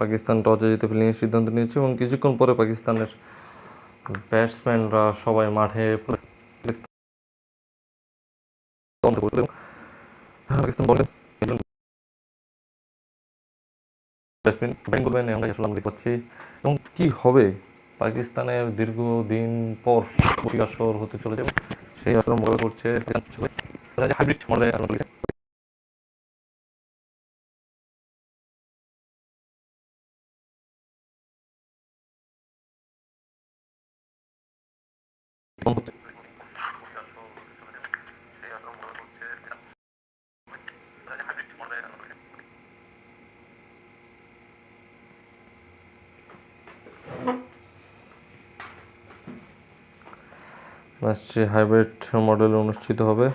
পাকিস্তান টসে জিতে ফিল্ডিংয়ের সিদ্ধান্ত নিয়েছে এবং কিছুক্ষণ পরে পাকিস্তানের ব্যাটসম্যানরা সবাই মাঠে ব্যাটসম্যান আমরা আসলে এবং কি হবে? পাকিস্তানে দীর্ঘদিন পর আসর হতে চলেছে সেই আসর মোকাবেলা করছে। ম্যাচটি হাইব্রিড মডেলে অনুষ্ঠিত হবে।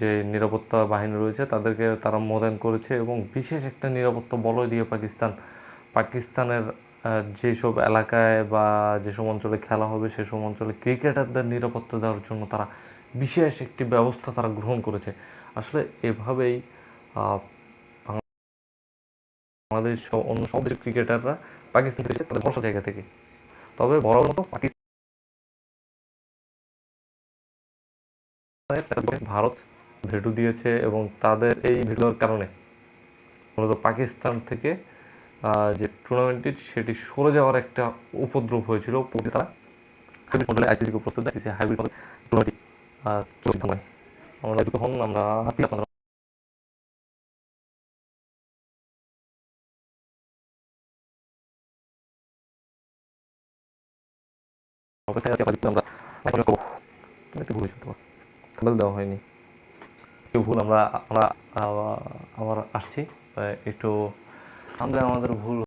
যে নিরাপত্তা বাহিনী রয়েছে, তাদেরকে তারা মোতায়েন করেছে এবং বিশেষ একটা নিরাপত্তা বলয় দিয়ে পাকিস্তান, পাকিস্তানের যেসব এলাকায় বা যেসব অঞ্চলে খেলা হবে, সেসব অঞ্চলে ক্রিকেটারদের নিরাপত্তা দেওয়ার জন্য তারা বিশেষ একটি ব্যবস্থা তারা গ্রহণ করেছে। আসলে এভাবেই বাংলাদেশ অন্য সব দেশের ক্রিকেটাররা পাকিস্তান থেকে তাদের ভরসা জায়গা থেকে। তবে বড় মতো পাকিস্তান ভারত ভেটু দিয়েছে এবং তাদের এই ভেটুর কারণে মূলত পাকিস্তান থেকে যে টুর্নামেন্টটি সেটি সরে যাওয়ার একটা উপদ্রব হয়েছিল। হয় আমরা আমরা একটু ভুল থাম্বেল দেওয়া হয়নি। ভুল আমরা আমরা আবার আসছি। একটু আমরা আমাদের ভুল